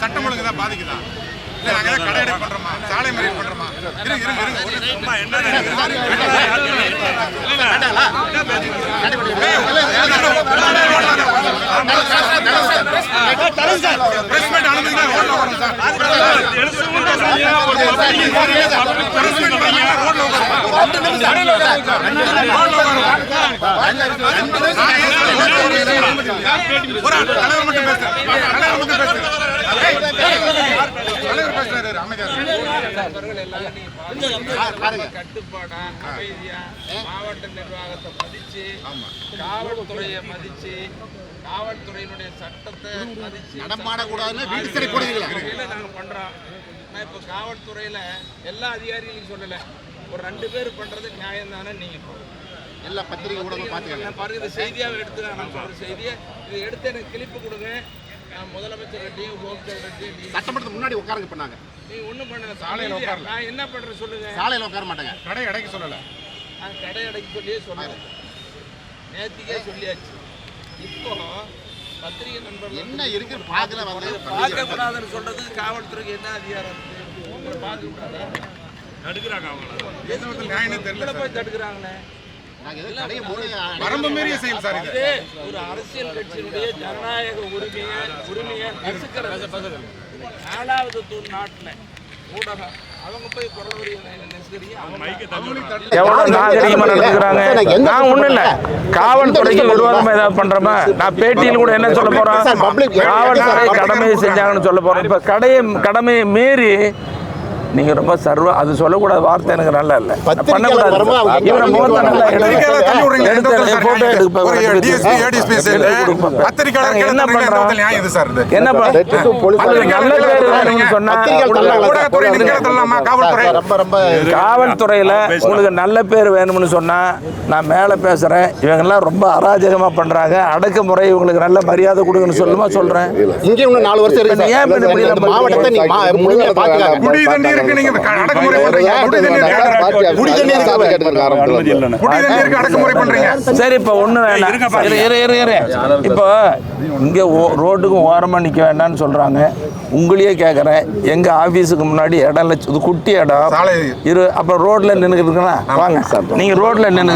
சட்டம் ஒழுங்கு தான் பாதிக்குதான் இல்லை நாங்கள் ஏதாவது கடையடை பண்ணுறோமா சாலை மறியல் பண்ணுறோமா இருங்க என்ன தலைவர் மட்டும் பேசுறாரு. தலைவர் மட்டும் கட்டுப்பாடா அமைதியா மாவட்ட நிர்வாகத்தை மதிச்சு காவல்துறையை மதிச்சு காவல்துறையினுடைய சட்டத்தை நடமாடக்கூடாதுன்னு வீடு சிறை போடுவீங்களா வகையில நாங்க பண்றோம். நான் இப்ப காவல்துறையில எல்லா அதிகாரிகளையும் சொல்லல. ஒரு ரெண்டு பேர் பண்றது நியாயம் தானே நீங்க சொல்லுங்க. எல்லா பத்திரிகை ஊடகம் பார்த்துக்கங்க. நான் பாருங்க இது செய்தியாவே எடுத்து நான் செய்தியை. இதை எடுத்து எனக்கு கிளிப்பு கொடுங்க. நான் முதலமைச்சர்கிட்டையும் ஹோம்செக்ரட்டரியும் நீங்க சட்டமன்றத்துக்கு முன்னாடி உட்காருங்க பண்ணாங்க நீங்க. ஒண்ணும் பண்ணல. சாலையில நான் என்ன பண்றேன் சொல்லுங்க. சாலையில உட்கார மாட்டாங்க. கடை அடைக்க சொல்லல. நான் கடை அடைக்க சொல்லியே சொன்னேன் நேத்திக்கே சொல்லியாச்சு. இப்போ பத்திரிகை நண்பர்கள் என்ன இருக்குன்னு பார்க்கல பார்க்க கூடாதுன்னு சொல்றதுக்கு காவல்துறைக்கு என்ன அதிகாரம் இருக்கு? பார்க்க கூடாதா தெரியல உங்களை போய் தடுக்கிறாங்களே? வரம்பு மீறிய செயல் சார் இது. இது ஒரு அரசியல் கட்சியினுடைய ஜனநாயக உரிமையை உரிமையை நாலாவது தூண் நாட்டில். ஊடகம் அவங்க போய் குரல் வரி நெசுக்கிறீங்க அவங்க எவ்வளவு நாகரிகமா நடந்துக்கிறாங்க? நான் ஒண்ணும் இல்ல. காவல்துறைக்கு விரோதமா ஏதாவது பண்றோமா? நான் பேட்டியில் கூட என்ன சொல்ல போறோம் காவல்துறை கடமையை செஞ்சாங்கன்னு சொல்ல போறோம் இப்ப கடையை கடமையை மீறி நீங்க ரொம்ப சர்வ அது சொல்லக்கூடாது வார்த்தை எனக்கு நல்லா இல்ல. பண்ணக்கூடாது. இவரை முகத்தை நல்லா என்ன பண்றாங்க என்ன காவல்துறையில உங்களுக்கு நல்ல பேர் வேணும்னு சொன்னா நான் மேல பேசுறேன். இவங்க எல்லாம் ரொம்ப அராஜகமா பண்றாங்க. அடக்குமுறை இவங்களுக்கு நல்ல மரியாதை கொடுங்கன்னு சொல்லுமா சொல்றேன். இங்கே நாலு வருஷம் ஏன் மாவட்டத்தை சரி இப்ப ஒண்ணு வேணாம். இரு இரு இரு. ரோட்டுக்கும் ஓரமா நிக்க வேண்டாம்னு சொல்றாங்க. உங்களையே கேட்குறேன் எங்க ஆஃபீஸுக்கு முன்னாடி இடம் இல்லை. குட்டி இடம். இரு அப்போ ரோட்டில் நின்றுக்கிட்டுருக்கா வாங்க. சார் நீங்கள் ரோட்டில் நின்று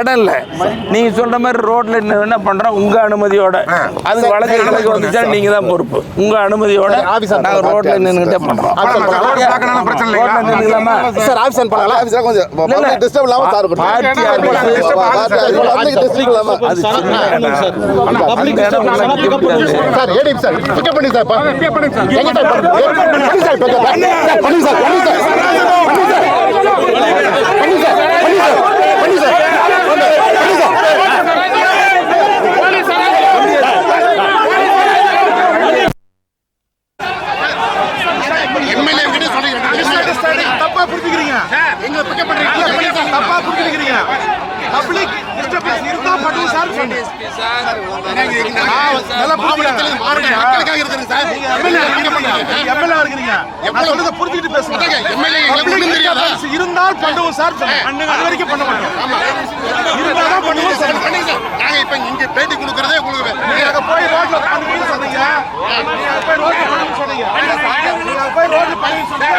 இடம் இல்லை. நீங்கள் சொல்கிற மாதிரி ரோட்டில் என்ன பண்ணுறோம் உங்கள் அனுமதியோட அது வழக்கு வந்துச்சா நீங்கள் தான் பொறுப்பு. உங்கள் உங்க அனுமதியோட நாங்க ரோட்ல நின்னுட்டே பண்றோம் சார் ஆபிசன் பண்ணலாம் ஆபிசரா கொஞ்சம் டிஸ்டர்ப் இல்லாம சார் சார் ஏடி சார் பிக்கப் பண்ணி சார் பண்ணி சார் பண்ணி சார் பண்ணி சார் தப்பா புரிஞ்சுக்கிறீங்க. பப்ளிக் டிஸ்டர்பன்ஸ் இருந்தா பண்ணுவோம் சார். மக்களுக்காக இருக்கிறது சார். எம்எல்ஏ இருக்கிறீங்க நான் சொல்றத புரிஞ்சுக்கிட்டு பேசுங்க. எம்எல்ஏ ஒண்ணும் தெரியாதா? இருந்தால் பண்ணுவோம் சார். அது வரைக்கும் பண்ண மாட்டோம். இருந்தா தான் பண்ணுவோம் சார். பண்ணுங்க நாங்க இப்ப இங்க பேட்டி கொடுக்கறதே உங்களுக்கு நீங்க போய் ரோட்ல பண்ணுங்க சொன்னீங்க. நீங்க போய் ரோட்ல பண்ணுங்க சொன்னீங்க. நீங்க போய் ரோட்ல பண்ணுங்க சொன்னீங்க.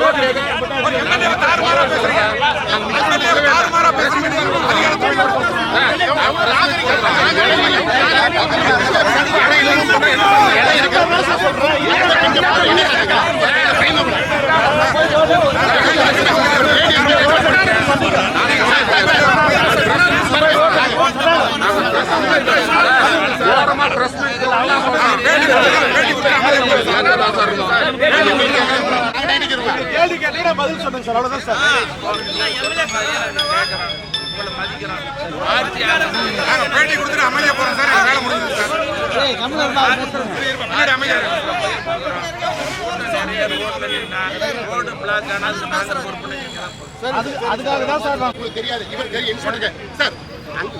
பேசுறீங்க. கேள்வி கேட்டீங்கன்னா பதில் சொல்லுங்க சார். அவ்வளவுதான் சார். உங்களை மதிக்கிறான் ஆட்சியாளர் நாங்க பேட்டி கொடுத்துட்டு அமைதியா போறோம் சார். வேலை முடிஞ்சது சார். பின்னாடி ரோடு பிளாக் ஆனால் நாங்கள் பொறுப்பு அதுக்காக தான் சார் நான் உங்களுக்கு தெரியாது இவர் தெரியும் சொல்லுங்க சார் அங்க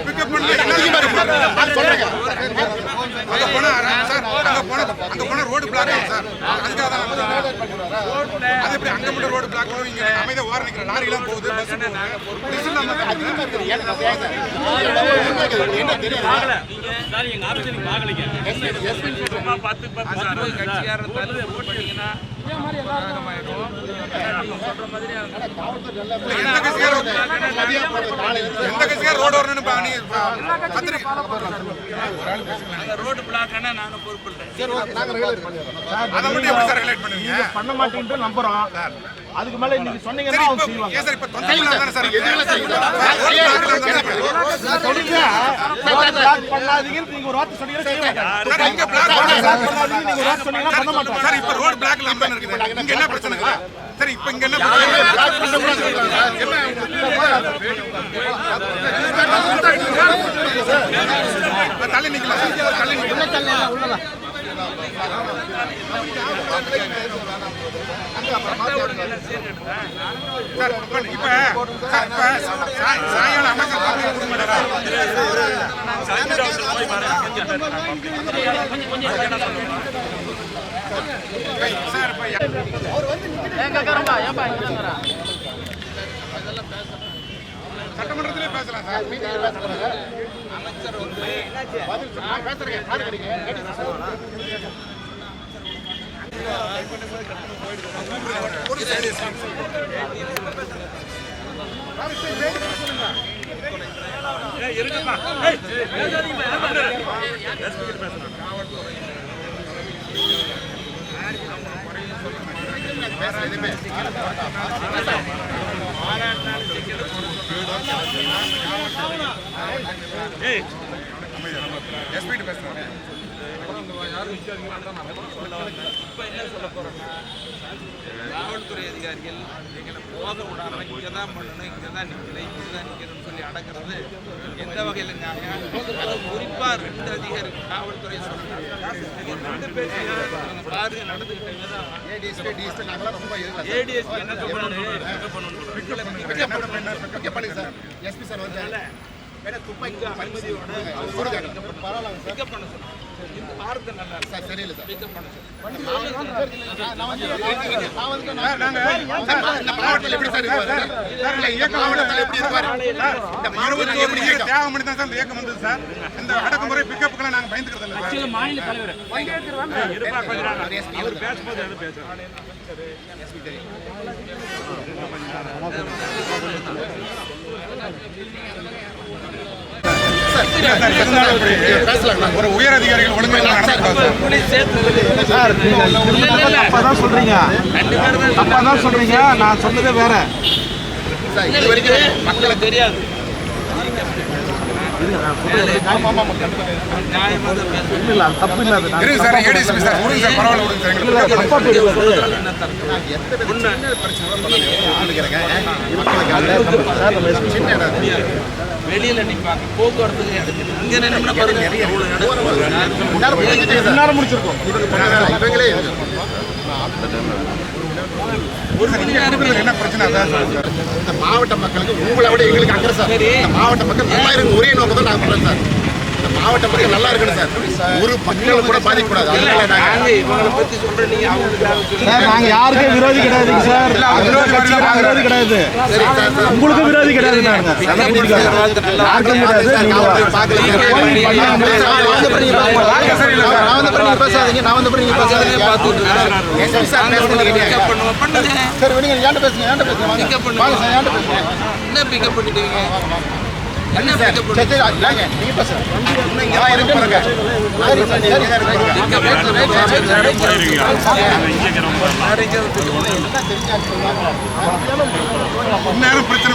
pick up sir road block sir அதுக்காக தான் அது எப்படி அங்க மட்டும் ரோடு பிளாக் ஆகும் இங்க அமைதியா ஓர நிக்கிற லாரி எல்லாம் போகுது பஸ் தெரியாது சும்மா பத்து பத்து கட்சிக்காரர் தள்ளி எந்த கட்சிக்கார ரோடு வரணும்னு ரோடு பொறுப்பு அதை மட்டும் எப்படி சார் பண்ணுவீங்க பண்ண நம்புறோம் அதுக்கு மேல இன்னைக்கு சொன்னீங்கன்னா அவங்க செய்வாங்க சார் தொண்டை சார் சொல்லுங்க பிளாக் நீங்க ஒரு வார்த்தை சொன்னீங்கன்னா செய்ய மாட்டாங்க சார் பிளாக் பண்ணா நீங்க ஒரு வார்த்தை பண்ண மாட்டாங்க சார் இப்ப தானே இருக்குது இங்க என்ன பிரச்சனை? சரி இப்ப இங்க என்ன பிரச்சனை இப்ப தள்ளி நிக்கலாம் சார் தள்ளி நிக்கலாம் சார் சட்டமன்றத்திலே பேசலாம் சார் இப்ப சாய்- அமைச்சர் பதவி கொடுக்க மாட்டாரா? சார் இப்ப சட்டமன்றத்திலே பேசுறேன் சார் எஸ்பி பேசுறேன் இப்போ என்ன சொல்ல போறோம்னா காவல்துறை அதிகாரிகள் எங்களை போக விடாம இங்கே தான் பண்ணணும் இங்கே தான் நிற்கணும் இங்கே தான் நிற்கணும்னு சொல்லி அடக்கிறது எந்த வகையில் நியாயம் அது குறிப்பாக ரெண்டு அதிகாரிகள் காவல்துறை சொல்றாங்க ரெண்டு பேரும் பாருங்க நடந்துக்கிட்டீங்க தான் ஏடிஎஸ்பி என்ன பண்ணணும் துப்பாக்கி அனுமதியோட பிக்கப் பண்ண சொன்னோம் இயக்கம் வந்தது சார் இந்த அடக்குமுறை நாங்க பயந்துக்கிறது இல்லை மாநில தலைவர் அவர் பேசும்போது எது பேசுறாரு ஒரு உயர் அதிகாரிகள் நடந்துக்கூடாது சார் சார் தப்பாதான் சொல்றீங்க. தப்பாதான் சொல்றீங்க. நான் சொன்னதே வேற. சார் இது வரைக்கும் மக்களை தெரியாது நியாயமா வெளியில நிப்பாங்க. போக்குவரத்துக்கு எடுத்து இங்க நின்று பாருங்க. என்ன பிரச்சனை இந்த மாவட்ட மக்களுக்கு உங்களை விட எங்களுக்கு அக்கறை சார். மாவட்ட மக்கள் ஒரே நோக்கம் தான் நான் பண்றேன் சார். மாவட்ட மக்கள் நல்லா இருக்கணும் சார் ஒரு மக்கள் கூட பாதிக்கக்கூடாது சார் நாங்க யாருக்கே விரோதி கிடையாதுங்க சார் விரோதி கிடையாது உங்களுக்கு விரோதி கிடையாது. யாருக்கும் என்ன பிக்கப் பண்ணிட்டீங்க என்ன? சரி, நீங்க. இந்நேரம் பிரச்சனை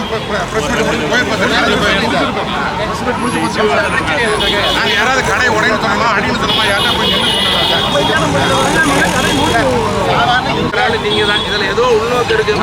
நாங்கள் யாராவது கடை உடையன்னு சொன்னோமா அடின்னு சொன்னோமா யார்ட்டா போய் நின்று ஒரு ஆளு நீங்க தான் இதுல ஏதோ உள்நோக்கு இருக்கு